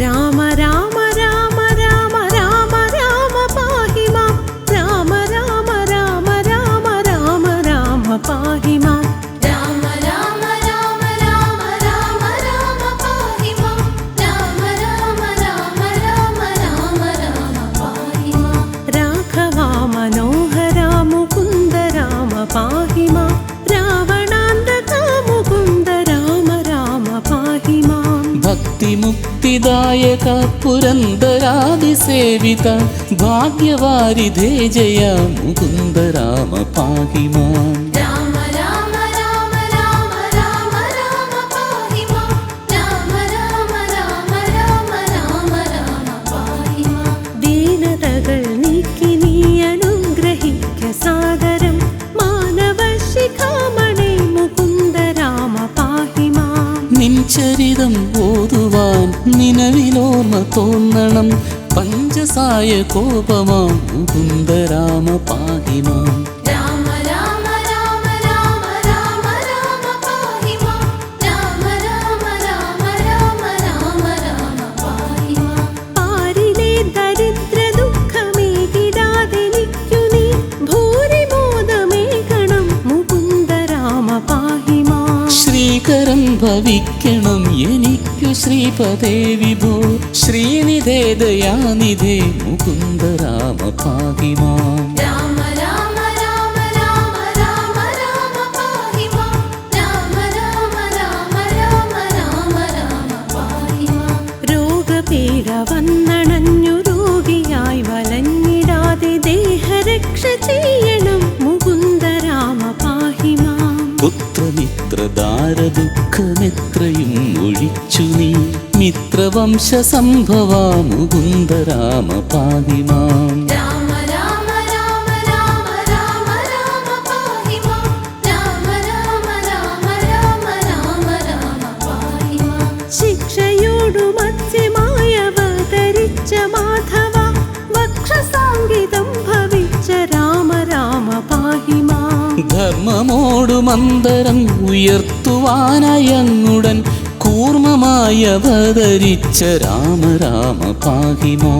Rama Rama. മുക്തിദായക പുരന്ദരാതിസേവിത ഭാഗ്യവാരിധേ Jaya മുകുന്ദരാമ പാഹിമാൻ. തോന്നണം പഞ്ചസായ കോപമാം മുകുന്ദരാമ പാഹിമാം. സ്തുതിക്കണം എനിക്കു ശ്രീപദേ വിഭോ. ശ്രീനിധേ ദയാനിധേ മുകുന്ദ രാമ പാകിമാം വന്നണഞ്ഞു രോഗിയായി വലഞ്ഞിടാതെ ദേഹരക്ഷ ചെയ്യണം മുകുന്ദ രാമ പാഹിമാം. പുത്രമിത്രദാര ദുഃഖമെത്തി ചന്ദ്രവംശസംഭവാ മുകുന്ദരാമപാതി മാം ശിക്ഷയോടു മത്സ്യമായവതരിച്ച മാധവ വക്ഷസാംഗിതം രാമ രാമ ധർമ്മമോടു മന്ദരം ഉയർത്തുവാനയങ്ങുടൻ ായവതരിച്ച രാമ രാമ പാഹിമോ?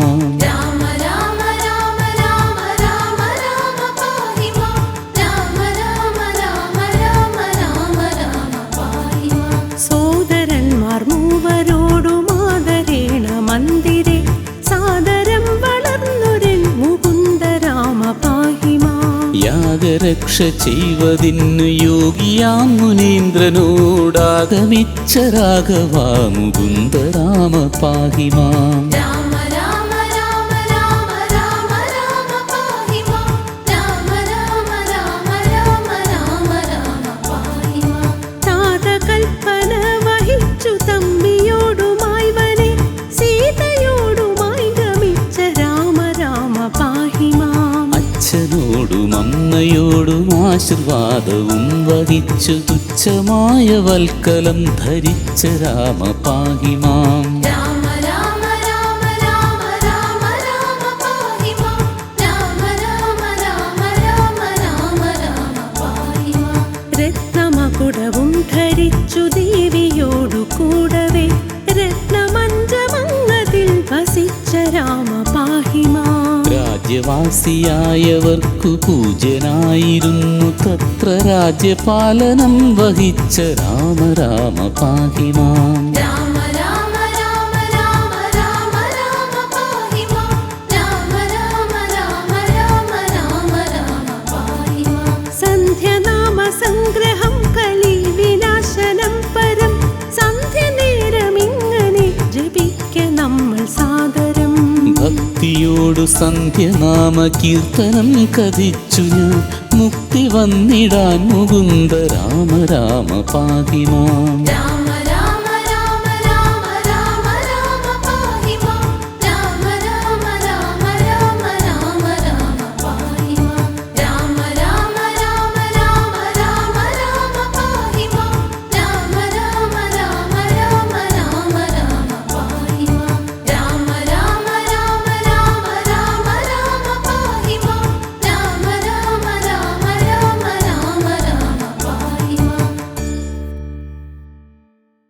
ശുശ്രൂഷ ചെയ്വതിന്നു യോഗിയാം മുനീന്ദ്രനോടാകമിച്ച രാഘവാ മുകുന്ദരാമ പാഹിമാം ആശീർവാദവും വഹിച്ചു തുച്ഛമായ വൽക്കലം ധരിച്ച രാമപാഹിമാം. വിശ്വാസിയായവർക്കു പൂജനായിരുന്നു തത്ര രാജ്യപാലനം വഹിച്ച രാമ രാമ നിന്നോടു സന്ധ്യനാമ കീർത്തനം കഥിച്ചു ഞാൻ. മുക്തി വന്നിടാൻ മുകുന്ദ രാമ രാമ പാതിമാ